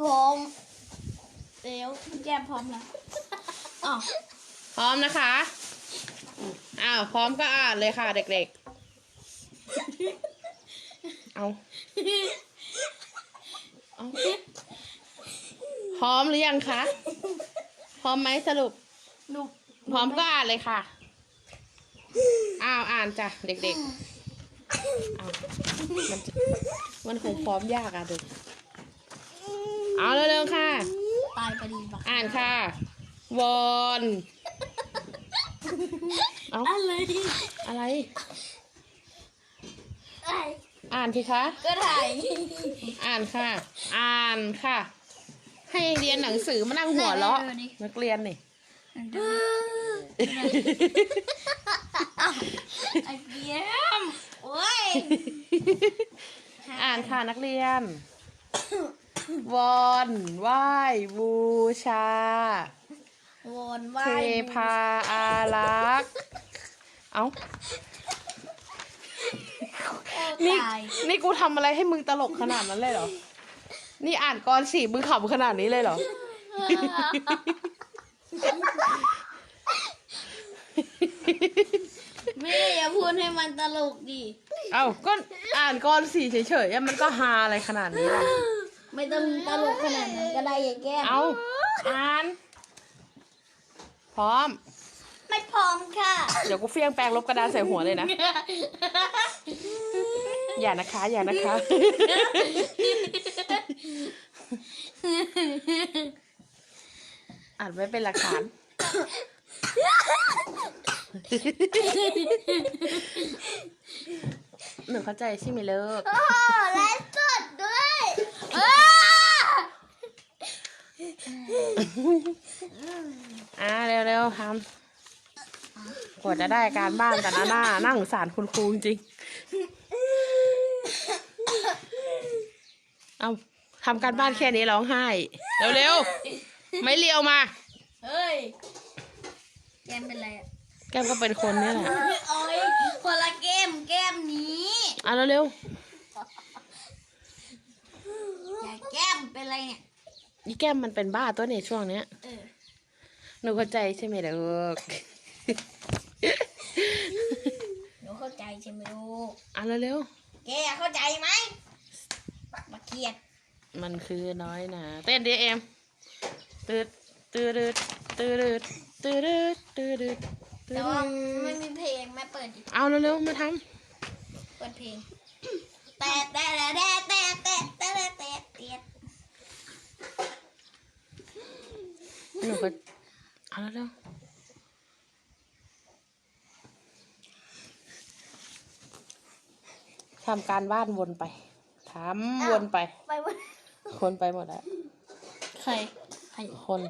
พร้อมเดี๋ยวแก้มพร้อมแล้วอ๋อพร้อมนะคะอ้าวพร้อมก็อ่านเลยค่ะ เด็กๆ เอาเอาพร้อมหรือยังคะ พร้อมไหมสรุป หนูพร้อมก็อ่านเลยค่ะ อ้าวอ่านจ้ะเด็กๆเอามันมันคงพร้อมยากอะเด็ก เอาเร็วๆค่ะ ตายพอดีปะอ่านค่ะ วอน เอา อะไรอะไรไอ้อ่านสิคะ ก็ถ่ายอ่านค่ะ อ่านค่ะ ให้เรียนหนังสือมานั่งหัวเราะนักเรียนนี่ไอ้เบี้ยมโอ้ย อ่านค่ะนักเรียน วอนไหว้บูชาวนไหวเทพาอารักษ์เอานี่ตายนี่กูทำอะไรให้มึงตลกขนาดนั้นเลยเหรอ นี่อ่านกรสี่มึงขำขนาดนี้เลยเหรอแม่อย่าพูดให้มันตลกดิ เอาก็อ่านกรสี่เฉยๆอะมันก็ฮาอะไรขนาดนี้ล่ะ ไม่ต้องตลกขนาดนั้นก็ได้อย่าแก้มเอาอ่าน พร้อม ไม่พร้อมค่ะเดี๋ยวกูเฟี้ยงแปรงลบกระดานใส่หัวเลยนะ อย่านะคะ อย่านะคะ อ่านไว้เป็นหลักฐาน หนูเข้าใจใช่ไหมเลิก โอ้ไลฟ์สดด้วย อ้าอ่าเร็วๆทำกว่าจะได้การบ้านแต่ละหน้านั่าสงสารคุณครูจริงๆเอาทำการบ้านแค่นี้ร้องไห้ เร็วๆ ไม่เลียวมา เฮ้ย แก้มเป็นไรอะแก้มก็เป็นคนนี่แหละ โอ้ยคนละเกมแก้มนี้ อะเร็วอย่าแก้ม เป็นไรเนี่ยๆนี่แก้มมันเป็นบ้าตัวเนี่ยช่วงเนี้ยเออ หนูเข้าใจใช่ไหมเลิกหนูเข้าใจใช่ไหมลูกอะเร็วแกเข้าใจไหมมาเครียดๆมันคือน้อยนะเต้นดิเอ็มตืดตืดตืดตืดตืดตืดตืดตืแต่ว่าดไม่มีเพลงแม่เปิดดิเอาเร็วๆมาทเปิดเพลง แต่แต่แต่แต่แต่แต่แต่แต่แต่ำ หนูก็เอาเร็วๆทำการบ้านวนไปทำวนไป ไปวันคนไปหมดแล้ว ใคร ใคร คน